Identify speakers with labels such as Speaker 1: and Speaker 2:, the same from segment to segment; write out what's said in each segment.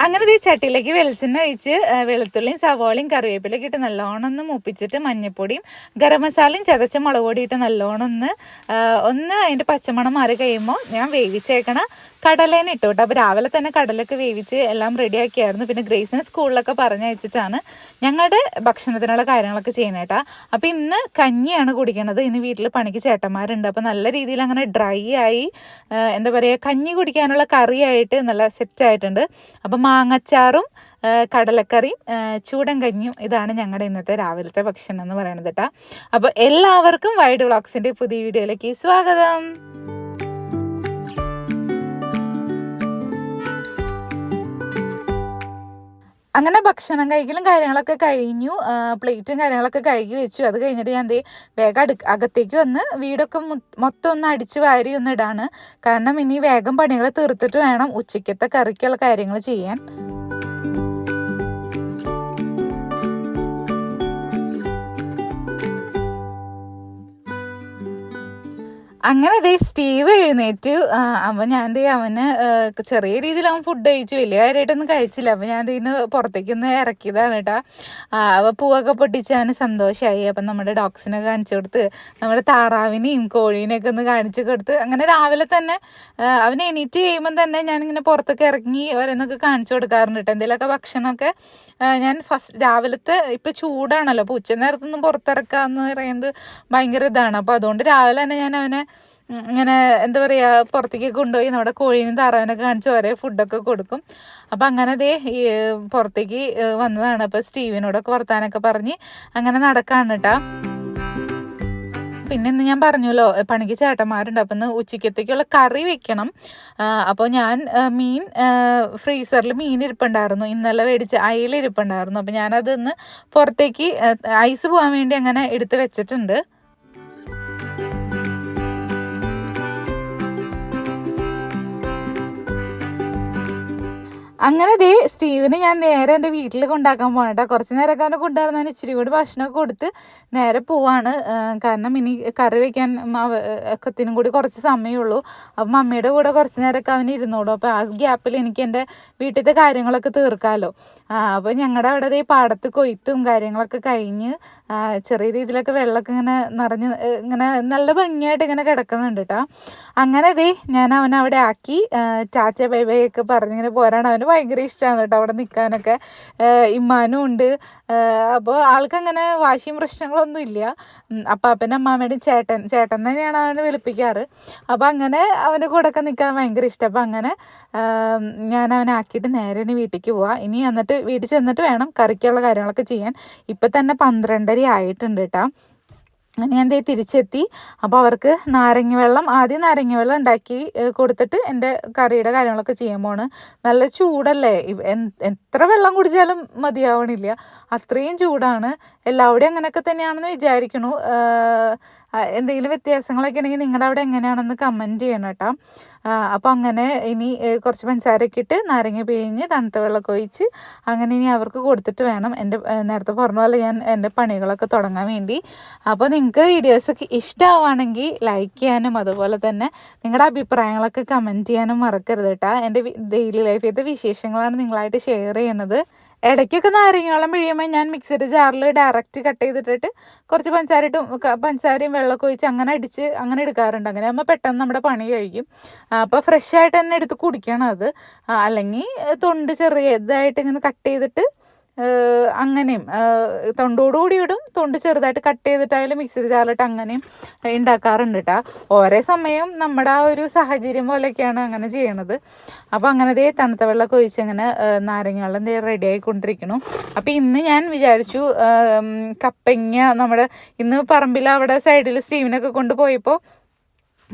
Speaker 1: അങ്ങനെ ഈ ചട്ടിയിലേക്ക് വെളിച്ചെണ്ണ ഒഴിച്ച് വെളുത്തുള്ളിയും സവോളയും കറിവേപ്പിലൊക്കെ ഇട്ട് നല്ലോണം ഒന്ന് മൂപ്പിച്ചിട്ട് മഞ്ഞപ്പൊടിയും ഗരം മസാലയും ചതച്ച മുളക് പൊടി ഇട്ട് നല്ലോണം ഒന്ന് ഒന്ന് അതിന്റെ പച്ചമണം മാറി കഴിയുമ്പോൾ ഞാൻ വേവിച്ചേക്കണ കടലേനെ ഇട്ടു കേട്ടോ. അപ്പോൾ രാവിലെ തന്നെ കടലൊക്കെ വേവിച്ച് എല്ലാം റെഡിയാക്കിയായിരുന്നു പിന്നെ ഗ്രേസിനെ സ്കൂളിലൊക്കെ പറഞ്ഞയച്ചിട്ടാണ് ഞങ്ങളുടെ ഭക്ഷണത്തിനുള്ള കാര്യങ്ങളൊക്കെ ചെയ്യുന്നേട്ടാ അപ്പോൾ ഇന്ന് കഞ്ഞിയാണ് കുടിക്കണത്. ഇന്ന് വീട്ടിൽ പണിക്ക് ചേട്ടന്മാരുണ്ട്. അപ്പോൾ നല്ല രീതിയിൽ അങ്ങനെ ഡ്രൈ ആയി എന്താ പറയുക കഞ്ഞി കുടിക്കാനുള്ള കറിയായിട്ട് നല്ല സെറ്റായിട്ടുണ്ട് അപ്പം മാങ്ങച്ചാറും കടലക്കറിയും ചൂടൻ കഞ്ഞിയും ഇതാണ് ഞങ്ങളുടെ ഇന്നത്തെ രാവിലത്തെ ഭക്ഷണം എന്ന് പറയുന്നത് കേട്ടോ. അപ്പോൾ എല്ലാവർക്കും വൈഡ് വ്ളോഗ്സിന്റെ പുതിയ വീഡിയോയിലേക്ക് സ്വാഗതം. അങ്ങനെ ഭക്ഷണം കഴിക്കലും കാര്യങ്ങളൊക്കെ കഴിഞ്ഞു. പ്ലേറ്റും കാര്യങ്ങളൊക്കെ കഴുകി വെച്ചു. അത് കഴിഞ്ഞിട്ട് ഞാൻ എന്തേ വേഗം അടു അകത്തേക്ക് വന്ന് വീടൊക്കെ മൊത്തം ഒന്ന് അടിച്ച് വാരി ഒന്ന് ഇടാണ്. കാരണം ഇനി വേഗം പണികൾ തീർത്തിട്ട് വേണം ഉച്ചയ്ക്കത്തെ കറിക്കുള്ള കാര്യങ്ങൾ ചെയ്യാൻ. അങ്ങനെ ദേ സ്റ്റീവ് എഴുന്നേറ്റു. അവൻ ഞാൻ എന്ത് ദേ അവന് ചെറിയ രീതിയിൽ അവൻ ഫുഡ് കഴിച്ചു. വലിയ കാര്യമായിട്ടൊന്നും കഴിച്ചില്ല. അപ്പം ഞാൻ ദേ പുറത്തേക്കൊന്ന് ഇറക്കിയതാണ് കേട്ടാ. അവ പൂവൊക്കെ പൊട്ടിച്ച് അവന് സന്തോഷമായി അപ്പം നമ്മുടെ ഡോഗ്സിനെ കാണിച്ചു കൊടുത്ത് നമ്മുടെ താറാവിനെയും കോഴീനെയൊക്കെ ഒന്ന് കാണിച്ചു കൊടുത്ത് അങ്ങനെ രാവിലെ തന്നെ അവൻ എണീറ്റ് കഴിയുമ്പം തന്നെ ഞാനിങ്ങനെ പുറത്തൊക്കെ ഇറങ്ങി ഓരോന്നൊക്കെ കാണിച്ചു കൊടുക്കാറുണ്ട് കേട്ടോ. എന്തെങ്കിലുമൊക്കെ ഭക്ഷണമൊക്കെ ഞാൻ ഫസ്റ്റ് രാവിലത്തെ ഇപ്പം ചൂടാണല്ലോ. അപ്പോൾ ഉച്ച നേരത്തൊന്നും പുറത്തിറക്കുക എന്ന് പറയുന്നത് ഭയങ്കര ഇതാണ്. അപ്പോൾ അതുകൊണ്ട് രാവിലെ തന്നെ ഞാൻ അവനെ ഇങ്ങനെ എന്താ പറയുക പുറത്തേക്ക് കൊണ്ടുപോയി നമ്മുടെ കോഴീനും താറാവിനൊക്കെ കാണിച്ച് ഓരോ ഫുഡൊക്കെ കൊടുക്കും. അപ്പം അങ്ങനെ ദേ പുറത്തേക്ക് വന്നതാണ്. അപ്പോൾ സ്റ്റീവിനോടൊക്കെ വർത്താനൊക്കെ പറഞ്ഞ് അങ്ങനെ നടക്കാണ് കേട്ടോ പിന്നെ ഇന്ന് ഞാൻ പറഞ്ഞല്ലോ പണിക്ക് ചേട്ടന്മാരുണ്ട്. അപ്പം ഇന്ന് ഉച്ചക്കത്തേക്കുള്ള കറി വെക്കണം. അപ്പോൾ ഞാൻ മീൻ ഫ്രീസറിൽ മീൻ ഇരിപ്പുണ്ടായിരുന്നു. ഇന്നലെ മേടിച്ച് അയില ഇരിപ്പുണ്ടായിരുന്നു. അപ്പോൾ ഞാനത് പുറത്തേക്ക് ഐസ് പോകാൻ വേണ്ടി അങ്ങനെ എടുത്ത് വെച്ചിട്ടുണ്ട്. അങ്ങനെ ദേ സ്റ്റീവിന് ഞാൻ നേരെ എന്റെ വീട്ടിൽ കൊണ്ടാക്കാൻ പോകണ്ട കുറച്ച് നേരമൊക്കെ അവനെ കൊണ്ടുവരുന്നവന് ഇച്ചിരി കൂടി ഭക്ഷണമൊക്കെ കൊടുത്ത് നേരെ പോവാണ്. കാരണം ഇനി കറി വയ്ക്കാൻ ഒക്കത്തിനും കൂടി കുറച്ച് സമയമുള്ളൂ. അപ്പം മമ്മിയുടെ കൂടെ കുറച്ച് നേരമൊക്കെ അവന് ഇരുന്നോളൂ. അപ്പോൾ ആ ഗ്യാപ്പിൽ എനിക്ക് എന്റെ വീട്ടിലത്തെ കാര്യങ്ങളൊക്കെ തീർക്കാമല്ലോ അപ്പോൾ ഞങ്ങളുടെ അവിടെ ദേ പാടത്ത് കൊയ്ത്തും കാര്യങ്ങളൊക്കെ കഴിഞ്ഞ് ചെറിയ രീതിയിലൊക്കെ വെള്ളമൊക്കെ ഇങ്ങനെ നിറഞ്ഞ് ഇങ്ങനെ നല്ല ഭംഗിയായിട്ട് ഇങ്ങനെ കിടക്കുന്നുണ്ട് കേട്ടോ അങ്ങനെ ദേ ഞാൻ അവനെ അവിടെ ആക്കി ചാച്ച ബൈ ബൈ ഒക്കെ പറഞ്ഞിങ്ങനെ പോരാണ്. അവന് ഭയങ്കര ഇഷ്ടമാണ് കേട്ടോ അവിടെ നിൽക്കാനൊക്കെ ഇമ്മാനും ഉണ്ട്. അപ്പോൾ ആൾക്കങ്ങനെ വാശിയും പ്രശ്നങ്ങളൊന്നും ഇല്ല. അപ്പം അപ്പനും അമ്മാമ്മയുടെയും ചേട്ടൻ ചേട്ടൻ തന്നെയാണ് അവനെ വിളിപ്പിക്കാറ്. അപ്പോൾ അങ്ങനെ അവന്റെ കൂടെ ഒക്കെ നിൽക്കാൻ ഭയങ്കര ഇഷ്ടം. അപ്പം അങ്ങനെ ഞാൻ അവനെ ആക്കിയിട്ട് നേരെ ഇനി വീട്ടിലേക്ക് പോവാം. ഇനി എന്നിട്ട് വീട്ടിൽ ചെന്നിട്ട് വേണം കറിക്കുള്ള കാര്യങ്ങളൊക്കെ ചെയ്യാൻ. ഇപ്പം തന്നെ പന്ത്രണ്ടര ആയിട്ടുണ്ട് കേട്ടോ. അങ്ങനെ ഞാൻ തിരിച്ചെത്തി. അപ്പോൾ അവർക്ക് നാരങ്ങ വെള്ളം ആദ്യം നാരങ്ങ വെള്ളം ഉണ്ടാക്കി കൊടുത്തിട്ട് എന്റെ കറിയുടെ കാര്യങ്ങളൊക്കെ ചെയ്യാൻ പോണ് നല്ല ചൂടല്ലേ? എത്ര വെള്ളം കുടിച്ചാലും മതിയാവണില്ല. അത്രയും ചൂടാണ്. എല്ലാവരുടെയും അങ്ങനെയൊക്കെ തന്നെയാണെന്ന് വിചാരിക്കണു. എന്തെങ്കിലും വ്യത്യാസങ്ങളൊക്കെ ഉണ്ടെങ്കിൽ നിങ്ങളുടെ അവിടെ എങ്ങനെയാണെന്ന് കമന്റ് ചെയ്യണം കേട്ടോ. അപ്പോൾ അങ്ങനെ ഇനി കുറച്ച് പഞ്ചസാരയൊക്കെ ഇട്ട് നാരങ്ങ പിഴിഞ്ഞ് തണുത്ത വെള്ളമൊക്കെ ഒഴിച്ച് അങ്ങനെ ഇനി അവർക്ക് കൊടുത്തിട്ട് വേണം. എന്റെ നേരത്തെ പറഞ്ഞ പോലെ ഞാൻ എന്റെ പണികളൊക്കെ തുടങ്ങാൻ വേണ്ടി. അപ്പോൾ നിങ്ങൾക്ക് വീഡിയോസൊക്കെ ഇഷ്ടമാവുകയാണെങ്കിൽ ലൈക്ക് ചെയ്യാനും അതുപോലെ തന്നെ നിങ്ങളുടെ അഭിപ്രായങ്ങളൊക്കെ കമന്റ് ചെയ്യാനും മറക്കരുത് കേട്ടോ. എന്റെ ഡെയിലി ലൈഫിലത്തെ വിശേഷങ്ങളാണ് നിങ്ങളായിട്ട് ഷെയർ ചെയ്യണത്. ഇടയ്ക്കൊക്കെ നാരങ്ങയോളം പിഴിയുമ്പോൾ ഞാൻ മിക്സിയുടെ ജാറിൽ ഡയറക്റ്റ് കട്ട് ചെയ്തിട്ടിട്ട് കുറച്ച് പഞ്ചസാര ഇട്ടും പഞ്ചസാരയും വെള്ളമൊക്കെ ഒഴിച്ച് അങ്ങനെ അടിച്ച് അങ്ങനെ എടുക്കാറുണ്ട്. അങ്ങനെ ആകുമ്പോൾ പെട്ടെന്ന് നമ്മുടെ പണി കഴിക്കും അപ്പോൾ ഫ്രഷ് ആയിട്ട് തന്നെ എടുത്ത് കുടിക്കണം അത്. അല്ലെങ്കിൽ തൊണ്ട് ചെറിയതായിട്ട് ഇങ്ങനെ കട്ട് ചെയ്തിട്ട് അങ്ങനെയും തൊണ്ടോടുകൂടി ഇടും. തൊണ്ട് ചെറുതായിട്ട് കട്ട് ചെയ്തിട്ടായാലും മിക്സി ജാറിലിട്ട് അങ്ങനെയും ഉണ്ടാക്കാറുണ്ട് കേട്ടോ ഓരോ സമയം നമ്മുടെ ആ ഒരു സാഹചര്യം പോലെയൊക്കെയാണ് അങ്ങനെ ചെയ്യണത്. അപ്പോൾ അങ്ങനെ ദേ തണുത്ത വെള്ളമൊക്കെ ഒഴിച്ച് അങ്ങനെ നാരങ്ങ വെള്ളം ദേ റെഡി ആയിക്കൊണ്ടിരിക്കണം അപ്പോൾ ഇന്ന് ഞാൻ വിചാരിച്ചു കപ്പങ്ങ നമ്മുടെ ഇന്ന് പറമ്പിൽ അവിടെ സൈഡിൽ സ്റ്റീവിനൊക്കെ കൊണ്ടുപോയപ്പോൾ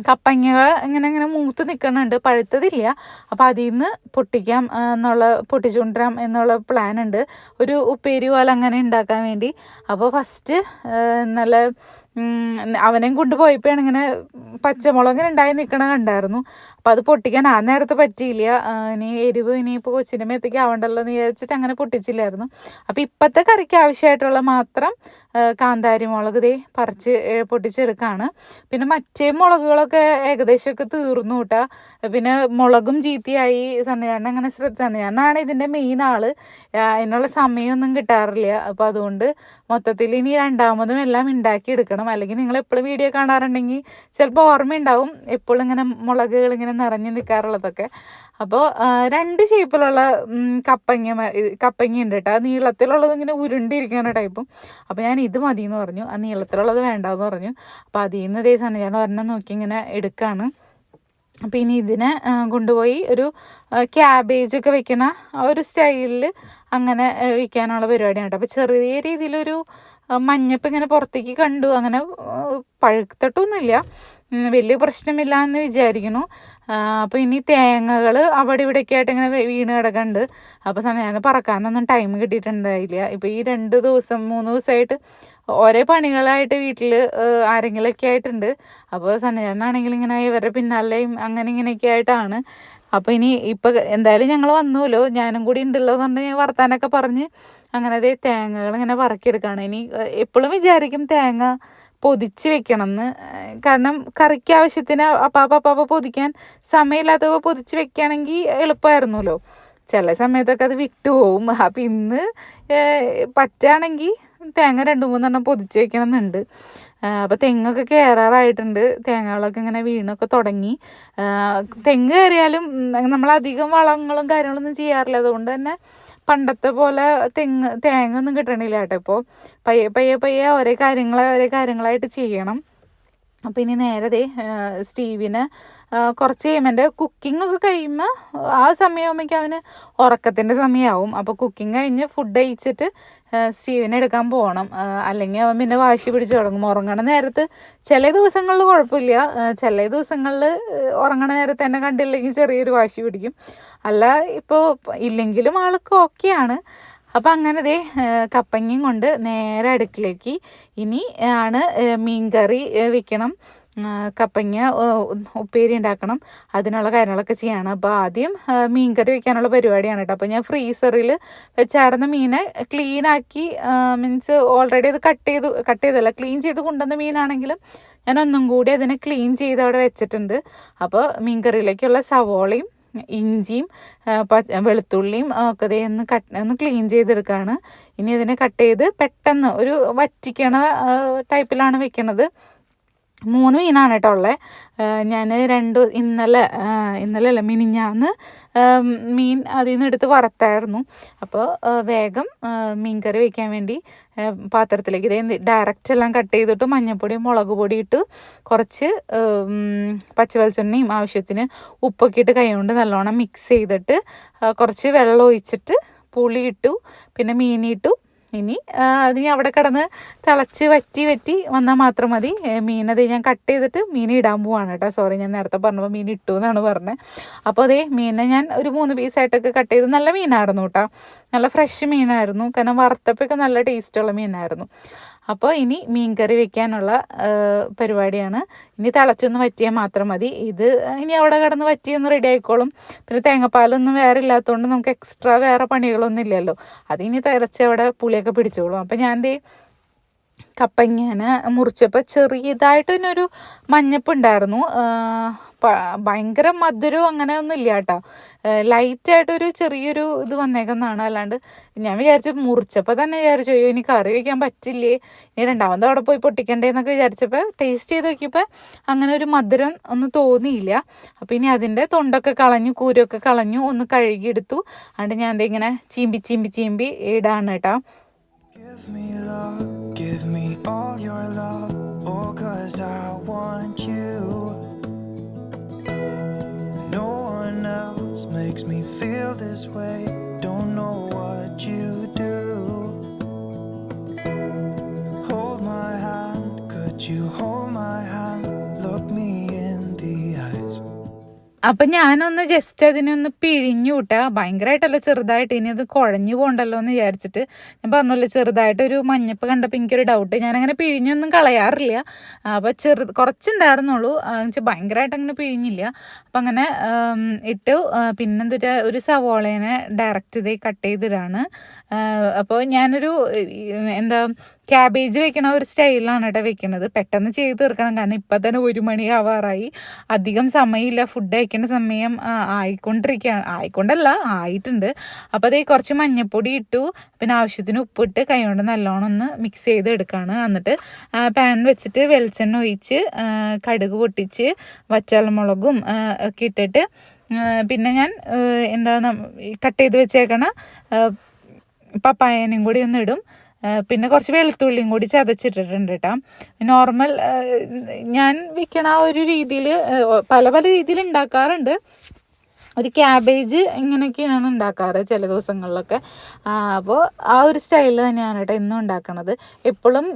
Speaker 1: കപ്പങ്ങകൾ ഇങ്ങനെ ഇങ്ങനെ മൂത്ത് നിൽക്കുന്നുണ്ട് പഴുത്തതില്ല. അപ്പോൾ അതിൽ നിന്ന് പൊട്ടിക്കാം എന്നുള്ള പൊട്ടിച്ചുകൊണ്ടിരാം എന്നുള്ള പ്ലാൻ ഉണ്ട് ഒരു ഉപ്പേരി പോലെ അങ്ങനെ ഉണ്ടാക്കാൻ വേണ്ടി. അപ്പോൾ ഫസ്റ്റ് നല്ല അവനെ കൊണ്ടുപോയപ്പോഴാണ് ഇങ്ങനെ പച്ചമുളക് ഇങ്ങനെ ഉണ്ടായി നിൽക്കണ കണ്ടായിരുന്നു. അപ്പോൾ അത് പൊട്ടിക്കാൻ ആ നേരത്തെ പറ്റിയില്ല. ഇനി എരിവ് ഇനിയിപ്പോൾ കൊച്ചിന്റെ മേത്തേക്ക് ആവണ്ടല്ലോ എന്ന് വിചാരിച്ചിട്ട് അങ്ങനെ പൊട്ടിച്ചില്ലായിരുന്നു. അപ്പോൾ ഇപ്പോഴത്തെ കറിക്ക് ആവശ്യമായിട്ടുള്ള മാത്രം കാന്താരി മുളക് ദേ പറിച്ച് പൊട്ടിച്ചെടുക്കുകയാണ് പിന്നെ മറ്റേ മുളകുകളൊക്കെ ഏകദേശമൊക്കെ തീർന്നു കൂട്ടാ പിന്നെ മുളകും ചീത്തയായി. സണ്ണിചാണ്ടൻ അങ്ങനെ ശ്രദ്ധ സണ്ണിചാണ്ടനാണ് ഇതിന്റെ മെയിൻ ആൾ. അതിനുള്ള സമയമൊന്നും കിട്ടാറില്ല. അപ്പോൾ അതുകൊണ്ട് മൊത്തത്തിൽ ഇനി രണ്ടാമതും എല്ലാം ഉണ്ടാക്കി എടുക്കണം. അല്ലെങ്കിൽ നിങ്ങൾ എപ്പോഴും വീഡിയോ കാണാറുണ്ടെങ്കിൽ ചിലപ്പോൾ ഓർമ്മയുണ്ടാവും. എപ്പോഴും ഇങ്ങനെ മുളകുകൾ ഇങ്ങനെ നിറഞ്ഞു നിൽക്കാറുള്ളതൊക്കെ. അപ്പോൾ രണ്ട് ഷേപ്പിലുള്ള കപ്പങ്ങ കപ്പങ്ങ ഉണ്ട് കേട്ടോ. ആ നീളത്തിലുള്ളത് ഇങ്ങനെ ഉരുണ്ടിരിക്കുന്ന ടൈപ്പും. അപ്പോൾ ഞാൻ ഇത് മതി എന്ന് പറഞ്ഞു. ആ നീളത്തിലുള്ളത് വേണ്ടാന്ന് പറഞ്ഞു. അപ്പോൾ അതിൽ നിന്ന് ദേശമാണ് ഞാൻ ഒരെണ്ണം നോക്കി ഇങ്ങനെ എടുക്കുകയാണ് അപ്പോൾ ഇനി ഇതിനെ കൊണ്ടുപോയി ഒരു ക്യാബേജ് ഒക്കെ വെക്കണ ആ ഒരു സ്റ്റൈലിൽ അങ്ങനെ വയ്ക്കാനുള്ള പരിപാടിയാണ് കേട്ടോ. അപ്പോൾ ചെറിയ രീതിയിലൊരു മഞ്ഞപ്പ് ഇങ്ങനെ പുറത്തേക്ക് കണ്ടു. അങ്ങനെ പഴുത്തിട്ടൊന്നുമില്ല. വലിയ പ്രശ്നമില്ല എന്ന് വിചാരിക്കുന്നു അപ്പോൾ ഇനി തേങ്ങകൾ അവിടെ ഇവിടെയൊക്കെ ആയിട്ട് ഇങ്ങനെ വീണ് കിടക്കുന്നുണ്ട് അപ്പോൾ സമയം പറക്കാനൊന്നും ടൈം കിട്ടിയിട്ടുണ്ടായില്ല. ഇപ്പോൾ ഈ രണ്ട് ദിവസം മൂന്ന് ദിവസമായിട്ട് ഓരോ പണികളായിട്ട് വീട്ടിൽ ആരെങ്കിലുമൊക്കെ ആയിട്ടുണ്ട്. അപ്പോൾ സന്നചാരനാണെങ്കിൽ ഇങ്ങനെ ഇവരുടെ പിന്നാലെയും അങ്ങനെ ഇങ്ങനെയൊക്കെ ആയിട്ടാണ് അപ്പോൾ ഇനി ഇപ്പം എന്തായാലും ഞങ്ങൾ വന്നുല്ലോ ഞാനും കൂടി ഉണ്ടല്ലോ എന്ന് പറഞ്ഞ് വർത്താനൊക്കെ പറഞ്ഞ് അങ്ങനെ അതേ തേങ്ങകൾ ഇങ്ങനെ പറക്കിയെടുക്കുകയാണ് ഇനി എപ്പോഴും വിചാരിക്കും തേങ്ങ പൊതിച്ച് വെക്കണം എന്ന് കാരണം കറിക്ക് ആവശ്യത്തിന് അപ്പാപ്പ അപ്പാപ്പ പൊതിക്കാൻ സമയമില്ലാത്തപ്പോൾ പൊതിച്ച് വെക്കുകയാണെങ്കിൽ എളുപ്പമായിരുന്നല്ലോ ചില സമയത്തൊക്കെ അത് വിട്ടുപോകും അപ്പം ഇന്ന് പറ്റുകയാണെങ്കിൽ തേങ്ങ രണ്ട് മൂന്നെണ്ണം പൊതിച്ച് വെക്കണം എന്നുണ്ട് അപ്പോൾ തെങ്ങൊക്കെ കയറാറായിട്ടുണ്ട് തേങ്ങകളൊക്കെ ഇങ്ങനെ വീണൊക്കെ തുടങ്ങി. തെങ്ങ് കയറിയാലും നമ്മളധികം വളങ്ങളും കാര്യങ്ങളൊന്നും ചെയ്യാറില്ല. അതുകൊണ്ട് തന്നെ പണ്ടത്തെ പോലെ തെങ്ങ് തേങ്ങ ഒന്നും കിട്ടണില്ല കേട്ടോ ഇപ്പോൾ പയ്യെ പയ്യെ പയ്യെ ഓരോ കാര്യങ്ങൾ ഓരോ കാര്യങ്ങളായിട്ട് ചെയ്യണം. അപ്പോൾ ഇനി നേരെ ദേ സ്റ്റീവിന് കുറച്ച് കഴിയുമ്പോൾ എന്റെ കുക്കിംഗ് ഒക്കെ കഴിയുമ്പോൾ ആ സമയമാകുമ്പോഴേക്കും അവന് ഉറക്കത്തിന്റെ സമയമാവും. അപ്പോൾ കുക്കിംഗ് കഴിഞ്ഞ് ഫുഡ് കഴിച്ചിട്ട് സ്റ്റീവിനെ എടുക്കാൻ പോകണം അല്ലെങ്കിൽ അവൻ പിന്നെ വാശി പിടിച്ച് തുടങ്ങും. ഉറങ്ങണ നേരത്ത് ചില ദിവസങ്ങളിൽ കുഴപ്പമില്ല. ചില ദിവസങ്ങളിൽ ഉറങ്ങണ നേരത്ത് എന്നെ കണ്ടില്ലെങ്കിൽ ചെറിയൊരു വാശി പിടിക്കും. അല്ല ഇപ്പോൾ ഇല്ലെങ്കിലും ആൾക്ക് ഓക്കെയാണ് അപ്പം അങ്ങനെ ദേ കപ്പങ്ങയും കൊണ്ട് നേരെ അടുക്കിലേക്ക് ഇനി ആണ് മീൻകറി വെക്കണം. കപ്പങ്ങ ഉപ്പേരി ഉണ്ടാക്കണം. അതിനുള്ള കാര്യങ്ങളൊക്കെ ചെയ്യണം. അപ്പോൾ ആദ്യം മീൻ മീൻകറി വെക്കാനുള്ള പരിപാടിയാണ് കേട്ടോ. അപ്പോൾ ഞാൻ ഫ്രീസറിൽ വെച്ചായിരുന്ന മീനെ ക്ലീനാക്കി മീൻസ് ഓൾറെഡി അത് കട്ട് ചെയ്ത് കട്ട് ചെയ്തല്ല ക്ലീൻ ചെയ്ത് കൊണ്ടുവന്ന മീനാണെങ്കിലും ഞാൻ ഒന്നും കൂടി അതിനെ ക്ലീൻ ചെയ്ത് അവിടെ വെച്ചിട്ടുണ്ട്. അപ്പോൾ മീൻകറിയിലേക്കുള്ള സവോളയും ഇഞ്ചിയും വെളുത്തുള്ളിയും ഒക്കെ ഇതേ ഒന്ന് കട്ട് ഒന്ന് ക്ലീൻ ചെയ്തെടുക്കുകയാണ് ഇനി അതിനെ കട്ട് ചെയ്ത് പെട്ടെന്ന് ഒരു വറ്റിക്കണ ടൈപ്പിലാണ് വെക്കണത്. മൂന്ന് മീനാണ് കേട്ടോ ഉള്ളത് ഞാൻ രണ്ട് ഇന്നലെ ഇന്നലെ അല്ല മിനിഞ്ഞാന്ന് മീൻ അതിൽ നിന്ന് എടുത്ത് വറുത്തായിരുന്നു. അപ്പോൾ വേഗം മീൻ മീൻകറി വയ്ക്കാൻ വേണ്ടി പാത്രത്തിലേക്ക് ഇതേ ഡയറക്റ്റ് എല്ലാം കട്ട് ചെയ്തിട്ട് മഞ്ഞൾപ്പൊടിയും മുളക് പൊടി ഇട്ട് കുറച്ച് പച്ച പച്ചവെളിച്ചെണ്ണയും ആവശ്യത്തിന് ഉപ്പൊക്കെ ഇട്ട് കൈ കൊണ്ട് നല്ലോണം മിക്സ് ചെയ്തിട്ട് കുറച്ച് വെള്ളം ഒഴിച്ചിട്ട് പുളി ഇട്ടു പിന്നെ മീനിട്ടു ഇനി ആ, അത് ഞാൻ അവിടെ കിടന്ന് തിളച്ച് വറ്റി വറ്റി വന്നാൽ മാത്രം മതി. മീനത് ഞാൻ കട്ട് ചെയ്തിട്ട് മീൻ ഇടാൻ പോവാണ് കേട്ടോ. സോറി ഞാൻ നേരത്തെ പറഞ്ഞപ്പോൾ മീൻ ഇട്ടു എന്നാണ് പറഞ്ഞത്. അപ്പോൾ അതേ മീനെ ഞാൻ ഒരു മൂന്ന് പീസായിട്ടൊക്കെ കട്ട് ചെയ്ത് നല്ല മീനായിരുന്നു കേട്ടോ. നല്ല ഫ്രഷ് മീനായിരുന്നു. കാരണം വറുത്തപ്പൊക്കെ നല്ല ടേസ്റ്റുള്ള മീനായിരുന്നു. അപ്പോൾ ഇനി മീൻ കറി വെക്കാനുള്ള പരിപാടിയാണ്. ഇനി തിളച്ചൊന്ന് വറ്റിയാൽ മാത്രം മതി. ഇത് ഇനി അവിടെ കിടന്ന് പറ്റിയൊന്ന് റെഡി ആയിക്കോളും. പിന്നെ തേങ്ങാപ്പാലൊന്നും വേറെ ഇല്ലാത്തതുകൊണ്ട് നമുക്ക് എക്സ്ട്രാ വേറെ പണികളൊന്നും ഇല്ലല്ലോ. അതിനി തിളച്ച് അവിടെ പുളിയൊക്കെ പിടിച്ചോളും. അപ്പം ഞാൻ എന്തേ കപ്പങ്ങനെ മുറിച്ചപ്പോൾ ചെറിയതായിട്ട് തന്നെ ഒരു മഞ്ഞപ്പ് ഉണ്ടായിരുന്നു ആ, പ- ഭയങ്കര മധുരവും അങ്ങനെ ഒന്നും ഇല്ല കേട്ടോ ലൈറ്റായിട്ടൊരു ചെറിയൊരു ഇത് വന്നേക്കുന്നതാണ്. അല്ലാണ്ട് ഞാൻ വിചാരിച്ചു മുറിച്ചപ്പോൾ തന്നെ വിചാരിച്ചു അയ്യോ ഇനി കറി വയ്ക്കാൻ പറ്റില്ലേ? ഇനി രണ്ടാമത് അവിടെ പോയി പൊട്ടിക്കണ്ടേ എന്നൊക്കെ വിചാരിച്ചപ്പോൾ ടേസ്റ്റ് ചെയ്ത് നോക്കിയപ്പോൾ അങ്ങനെ ഒരു മധുരം ഒന്നും തോന്നിയില്ല. അപ്പോൾ ഇനി അതിന്റെ തൊണ്ടൊക്കെ കളഞ്ഞു കൂരൊക്കെ കളഞ്ഞു ഒന്ന് കഴുകിയെടുത്തു. അതുകൊണ്ട് ഞാൻ എന്താ ഇങ്ങനെ ചീമ്പി ചീമ്പി ചീമ്പി ഇടാണ് കേട്ടോ.
Speaker 2: Give me all your love. Oh, cause I want you. Makes me feel this way. Don't know what you
Speaker 1: അപ്പം ഞാനൊന്ന് ജസ്റ്റ് അതിനൊന്ന് പിഴിഞ്ഞു വിട്ടാ ഭയങ്കരമായിട്ടല്ല ചെറുതായിട്ട്. ഇനി അത് കുഴഞ്ഞു പോകണ്ടല്ലോ എന്ന് വിചാരിച്ചിട്ട് ഞാൻ പറഞ്ഞല്ലോ ചെറുതായിട്ടൊരു മഞ്ഞപ്പ് കണ്ടപ്പോൾ എനിക്കൊരു ഡൗട്ട് ഞാനങ്ങനെ പിഴിഞ്ഞൊന്നും കളയാറില്ല. അപ്പോൾ ചെറു കുറച്ചുണ്ടായിരുന്നുള്ളൂ. എന്നുവെച്ചാൽ ഭയങ്കരമായിട്ട് അങ്ങനെ പിഴിഞ്ഞില്ല. അപ്പം അങ്ങനെ ഇട്ടു പിന്നെന്താ ഒരു സവോളേനെ ഡയറക്റ്റ് ഇതേ കട്ട് ചെയ്തിടാണ്. അപ്പോൾ ഞാനൊരു എന്താ ക്യാബേജ് വെക്കണ ഒരു സ്റ്റൈലാണ് കേട്ടോ വെക്കണത്. പെട്ടെന്ന് ചെയ്ത് തീർക്കണം. കാരണം ഇപ്പം തന്നെ ഒരു മണി ആവാറായി. അധികം സമയമില്ല. ഫുഡ് കഴിക്കേണ്ട സമയം ആയിക്കൊണ്ടിരിക്കുകയാണ് ആയിക്കൊണ്ടല്ല ആയിട്ടുണ്ട്. അപ്പോൾ അതേ കുറച്ച് മഞ്ഞൾപ്പൊടി ഇട്ടു. പിന്നെ ആവശ്യത്തിന് ഉപ്പിട്ട് കൈ കൊണ്ട് നല്ലോണം ഒന്ന് മിക്സ് ചെയ്ത് എടുക്കുകയാണ് എന്നിട്ട് പാൻ വെച്ചിട്ട് വെളിച്ചെണ്ണ ഒഴിച്ച് കടുക് പൊട്ടിച്ച് വച്ചാൽമുളകും ഒക്കെ ഇട്ടിട്ട് പിന്നെ ഞാൻ എന്താ കട്ട് ചെയ്ത് വെച്ചേക്കണ പപ്പായനും കൂടി ഒന്ന് ഇടും. പിന്നെ കുറച്ച് വെളുത്തുള്ളിയും കൂടി ചതച്ചിട്ടിട്ടുണ്ട് കേട്ടോ നോർമൽ ഞാൻ വിൽക്കണ ആ ഒരു രീതിയിൽ പല പല രീതിയിൽ ഉണ്ടാക്കാറുണ്ട്. ഒരു ക്യാബേജ് ഇങ്ങനെയൊക്കെയാണ് ഉണ്ടാക്കാറ് ചില ദിവസങ്ങളിലൊക്കെ. അപ്പോൾ ആ ഒരു സ്റ്റൈലിൽ തന്നെയാണ് കേട്ടോ ഇന്നും ഉണ്ടാക്കണത്. എപ്പോഴും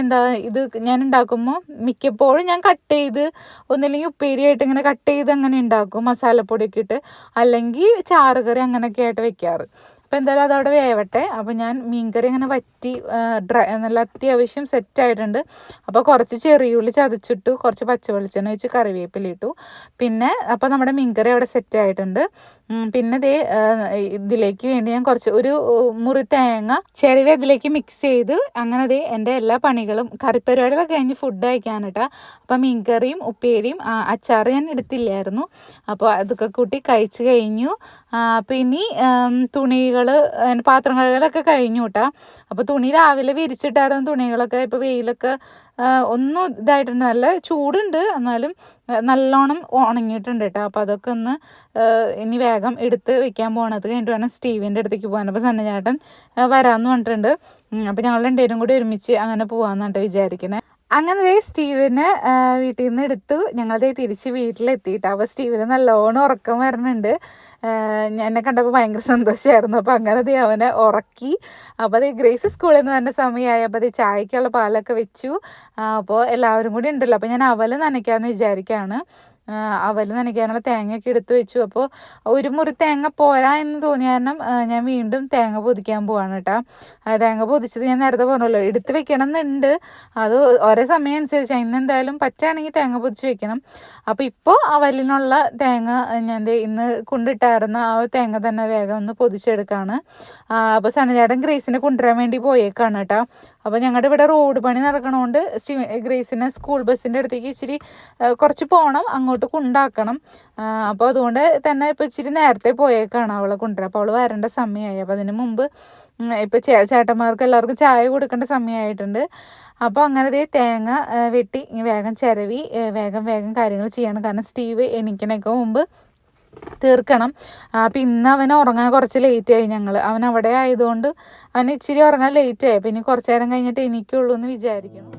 Speaker 1: എന്താ ഇത് ഞാൻ ഉണ്ടാക്കുമ്പോൾ മിക്കപ്പോഴും ഞാൻ കട്ട് ചെയ്ത് ഒന്നില്ലെങ്കിൽ ഉപ്പേരിയായിട്ട് ഇങ്ങനെ കട്ട് ചെയ്ത് അങ്ങനെ ഉണ്ടാക്കും. മസാലപ്പൊടിയൊക്കെ ഇട്ട് അല്ലെങ്കിൽ ചാറുകറി അങ്ങനെയൊക്കെ ആയിട്ട് വെക്കാറ്. അപ്പോൾ എന്തായാലും അതവിടെ വേവട്ടെ. അപ്പോൾ ഞാൻ മീൻകറി അങ്ങനെ വറ്റി ഡ്രൈ നല്ല അത്യാവശ്യം സെറ്റായിട്ടുണ്ട് അപ്പോൾ കുറച്ച് ചെറിയുള്ളി ചതച്ചിട്ടു കുറച്ച് പച്ച വെളിച്ചെണ്ണ വെച്ച് കറിവേപ്പില ഇട്ടു. പിന്നെ അപ്പോൾ നമ്മുടെ മീൻകറി അവിടെ സെറ്റായിട്ടുണ്ട് ആയിട്ടുണ്ട്. പിന്നെ ദേ ഇതിലേക്ക് വേണ്ടി ഞാൻ കുറച്ച് ഒരു മുറി തേങ്ങ ചെറിയ ഇതിലേക്ക് മിക്സ് ചെയ്ത് അങ്ങനെ ദേ എന്റെ എല്ലാ പണികളും കറിപ്പരിപാടികളൊക്കെ കഴിഞ്ഞ് ഫുഡ് കഴിക്കാൻ കേട്ടോ അപ്പോൾ മീൻകറിയും ഉപ്പേരിയും അച്ചാർ ഞാൻ എടുത്തില്ലായിരുന്നു. അപ്പോൾ അതൊക്കെ കൂട്ടി കഴിച്ച് കഴിഞ്ഞു. അപ്പം ഇനി തുണികൾ പാത്രം കഴുകലൊക്കെ കഴിഞ്ഞു കൂട്ടാം അപ്പോൾ തുണി രാവിലെ വിരിച്ചിട്ടായിരുന്നു തുണികളൊക്കെ. ഇപ്പോൾ വെയിലൊക്കെ ഒന്നും ഇതായിട്ടുണ്ട്. നല്ല ചൂടുണ്ട്. എന്നാലും നല്ലോണം ഉണങ്ങിയിട്ടുണ്ട് കേട്ടോ അപ്പോൾ അതൊക്കെ ഒന്ന് ഇനി വേഗം എടുത്ത് വെക്കാൻ പോകണത് കഴിഞ്ഞിട്ട് വേണം സ്റ്റീവിന്റെ അടുത്തേക്ക് പോകാൻ അപ്പോൾ സന്നചേട്ടൻ വരാമെന്ന് പറഞ്ഞിട്ടുണ്ട്. അപ്പോൾ ഞങ്ങൾ രണ്ടുപേരും കൂടി ഒരുമിച്ച് അങ്ങനെ പോകാമെന്നാണ് വിചാരിക്കുന്നത് അങ്ങനെ സ്റ്റീവിനെ വീട്ടിൽ നിന്ന് എടുത്തു. ഞങ്ങൾ ദേ തിരിച്ച് വീട്ടിലെത്തിയിട്ട്. അപ്പോൾ സ്റ്റീവിന് നല്ലോണം ഉറക്കം ഞാൻ എന്നെ കണ്ടപ്പോൾ ഭയങ്കര സന്തോഷമായിരുന്നു അപ്പോൾ അങ്ങനെ ദേ അവനെ ഉറക്കി. അപ്പോൾ അതേ ഗ്രേസ് സ്കൂളിൽ നിന്ന് തന്നെ സമയമായി. അപ്പോൾ അതേ ചായക്കുള്ള പാലൊക്കെ വെച്ചു. അപ്പോൾ എല്ലാവരും കൂടി ഉണ്ടല്ലോ. അപ്പോൾ ഞാൻ അവൽ നനയ്ക്കാമെന്ന് വിചാരിക്കുകയാണ് അവൽ നനയ്ക്കാനുള്ള തേങ്ങയൊക്കെ എടുത്തു വെച്ചു. അപ്പോൾ ഒരു മുറി തേങ്ങ പോരാ എന്ന് തോന്നിയ കാരണം ഞാൻ വീണ്ടും തേങ്ങ പൊതിക്കാൻ പോവാണ് കേട്ടോ തേങ്ങ പൊതിച്ചത് ഞാൻ നേരത്തെ പറഞ്ഞല്ലോ എടുത്ത് വെക്കണം എന്നുണ്ട് അത് ഒരേ സമയം അനുസരിച്ച് ഇന്ന് എന്തായാലും പറ്റുകയാണെങ്കിൽ തേങ്ങ പൊതിച്ച് വെക്കണം. അപ്പോൾ ഇപ്പോൾ അവലിനുള്ള തേങ്ങ ഞാൻ ഇന്ന് കൊണ്ടിട്ടായിരുന്ന ആ തേങ്ങ തന്നെ വേഗം ഒന്ന് പൊതിച്ചെടുക്കുകയാണ് അപ്പോൾ സനചേട്ടൻ ഗ്രേസിനെ കൊണ്ടുവരാൻ വേണ്ടി പോയേക്കാണ് കേട്ടോ അപ്പോൾ ഞങ്ങളുടെ ഇവിടെ റോഡ് പണി നടക്കണോണ്ട് ഗ്രേസിനെ സ്കൂൾ ബസ്സിന്റെ അടുത്തേക്ക് ഇച്ചിരി കുറച്ച് പോകണം അങ്ങോട്ട് കൊണ്ടാക്കണം. അപ്പോൾ അതുകൊണ്ട് തന്നെ ഇപ്പോൾ ഇച്ചിരി നേരത്തെ പോയേക്കാണ് അവളെ കൊണ്ടുവരാൻ. അപ്പോൾ അവൾ വരേണ്ട സമയമായി അപ്പോൾ അതിന് മുമ്പ് ഇപ്പോൾ ചേ ചേട്ടന്മാർക്ക് എല്ലാവർക്കും ചായ കൊടുക്കേണ്ട സമയമായിട്ടുണ്ട് അപ്പോൾ അങ്ങനെ ദേ തേങ്ങ വെട്ടി വേഗം ചിരവി വേഗം വേഗം കാര്യങ്ങൾ ചെയ്യണം. കാരണം സ്റ്റീവ് എണീക്കണേക്ക് മുമ്പ് തീർക്കണം. അപ്പം ഇന്ന് അവൻ ഉറങ്ങാൻ കുറച്ച് ലേറ്റായി ഞങ്ങൾ അവൻ അവിടെ ആയതുകൊണ്ട് അവൻ ഇച്ചിരി ഉറങ്ങാൻ ലേറ്റായി ഇനി കുറച്ച് നേരം കഴിഞ്ഞിട്ട് എനിക്കുള്ളൂ എന്ന് വിചാരിക്കുന്നു.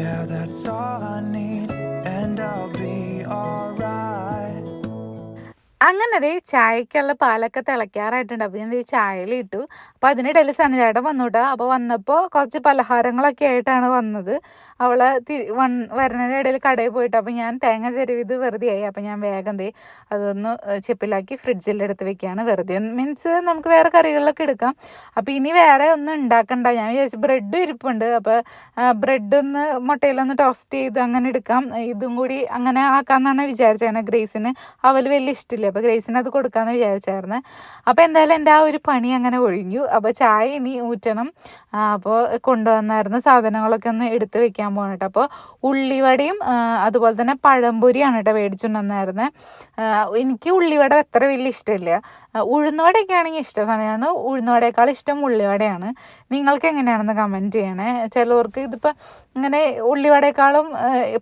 Speaker 2: Yeah, that's all I need, and I'll be
Speaker 1: അങ്ങനെ ദേ ചായക്കുള്ള പാലൊക്കെ തിളയ്ക്കാറായിട്ടുണ്ട്. അപ്പോൾ ഞാൻ ചായയിൽ ഇട്ടു. അപ്പോൾ അതിനിടയിൽ സനചേട്ടൻ വന്നു കേട്ടോ അപ്പോൾ വന്നപ്പോൾ കുറച്ച് പലഹാരങ്ങളൊക്കെ ആയിട്ടാണ് വന്നത്. അവൾ വൺ വരുന്നതിന്റെ ഇടയിൽ കടയിൽ പോയിട്ട് അപ്പോൾ ഞാൻ തേങ്ങ ചെരുവിത് വെറുതെ ആയി. അപ്പോൾ ഞാൻ വേഗം തേ അതൊന്ന് ചെപ്പിലാക്കി ഫ്രിഡ്ജിൽ എടുത്ത് വെക്കുകയാണ് വെറുതെ. മീൻസ് നമുക്ക് വേറെ കറികളിലൊക്കെ എടുക്കാം. അപ്പോൾ ഇനി വേറെ ഒന്നും ഉണ്ടാക്കണ്ട. ഞാൻ വിചാരിച്ചു ബ്രെഡ് ഇരിപ്പുണ്ട്. അപ്പോൾ ബ്രെഡ് ഒന്ന് മുട്ടയിലൊന്ന് ടോസ്റ്റ് ചെയ്ത് അങ്ങനെ എടുക്കാം. ഇതും കൂടി അങ്ങനെ ആക്കാമെന്നാണ് വിചാരിച്ചത്. ഗ്രേസിന് അവൽ വലിയ ഇഷ്ടമില്ല അപ്പോൾ ഗ്രേസിന് അത് കൊടുക്കാമെന്ന് വിചാരിച്ചായിരുന്നു. അപ്പോൾ എന്തായാലും എന്റെ ആ ഒരു പണി അങ്ങനെ ഒഴിഞ്ഞു. അപ്പോൾ ചായ ഇനി ഊറ്റണം. അപ്പോൾ കൊണ്ടുവന്നായിരുന്ന സാധനങ്ങളൊക്കെ ഒന്ന് എടുത്ത് വെക്കാൻ പോകണം അപ്പോൾ ഉള്ളിവടയും അതുപോലെ തന്നെ പഴംപൊരിയാണ് കേട്ടോ മേടിച്ചുകൊണ്ടുവന്നായിരുന്നത് എനിക്ക് ഉള്ളിവട അത്ര വലിയ ഇഷ്ടമില്ല. ഉഴുന്നുവടയൊക്കെ ആണെങ്കിൽ ഇഷ്ടം തന്നെയാണ് ഉഴുന്നുവടയേക്കാൾ ഇഷ്ടം ഉള്ളിവടയാണ്. നിങ്ങൾക്ക് എങ്ങനെയാണെന്ന് കമന്റ് ചെയ്യണേ. ചിലവർക്ക് ഇതിപ്പോൾ ഇങ്ങനെ ഉള്ളിവടയേക്കാളും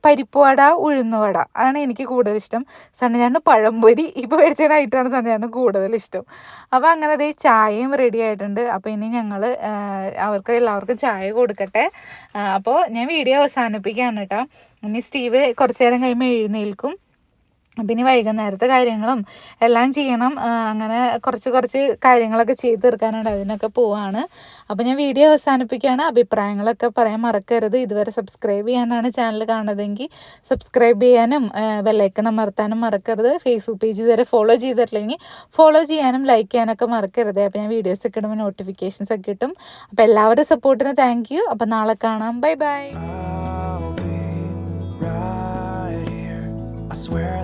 Speaker 1: പരിപ്പ് വട ഉഴുന്നുവട ആണ് എനിക്ക് കൂടുതൽ ഇഷ്ടം സണ്ണിച്ചാണ്ട് പഴംപൊരി ഇപ്പോൾ മേടിച്ചതായിട്ടാണ് സണ്ണിച്ചാണ്ട് കൂടുതൽ ഇഷ്ടം അപ്പോൾ അങ്ങനെ അതേ ചായയും റെഡി ആയിട്ടുണ്ട്. അപ്പോൾ ഇനി ഞങ്ങൾ അവർക്ക് എല്ലാവർക്കും ചായ കൊടുക്കട്ടെ. അപ്പോൾ ഞാൻ വീഡിയോ അവസാനിപ്പിക്കുകയാണ് കേട്ടോ. ഇനി സ്റ്റീവ് കുറച്ച് നേരം കഴിയുമ്പോൾ എഴുന്നേൽക്കും. ഇനി വൈകുന്നേരത്തെ കാര്യങ്ങളും എല്ലാം ചെയ്യണം. അങ്ങനെ കുറച്ച് കുറച്ച് കാര്യങ്ങളൊക്കെ ചെയ്ത് തീർക്കാനുണ്ട് അതിനൊക്കെ പോവാണ്. അപ്പോൾ ഞാൻ വീഡിയോ അവസാനിപ്പിക്കുകയാണ്. അഭിപ്രായങ്ങളൊക്കെ പറയാൻ മറക്കരുത്. ഇതുവരെ സബ്സ്ക്രൈബ് ചെയ്യാനാണ് ചാനൽ കാണുന്നതെങ്കിൽ സബ്സ്ക്രൈബ് ചെയ്യാനും ബെല്ലൈക്കൺ അമർത്താനും മറക്കരുത്. ഫേസ്ബുക്ക് പേജ് ഇതുവരെ ഫോളോ ചെയ്തിട്ടില്ലെങ്കിൽ ഫോളോ ചെയ്യാനും ലൈക്ക് ചെയ്യാനൊക്കെ മറക്കരുത്. അപ്പോൾ ഞാൻ വീഡിയോസ് ഒക്കെ ഇടുമ്പോൾ നോട്ടിഫിക്കേഷൻസ് ഒക്കെ കിട്ടും. അപ്പോൾ എല്ലാവരുടെ സപ്പോർട്ടിന് താങ്ക് യു അപ്പോൾ നാളെ കാണാം. Bye bye.
Speaker 2: I swear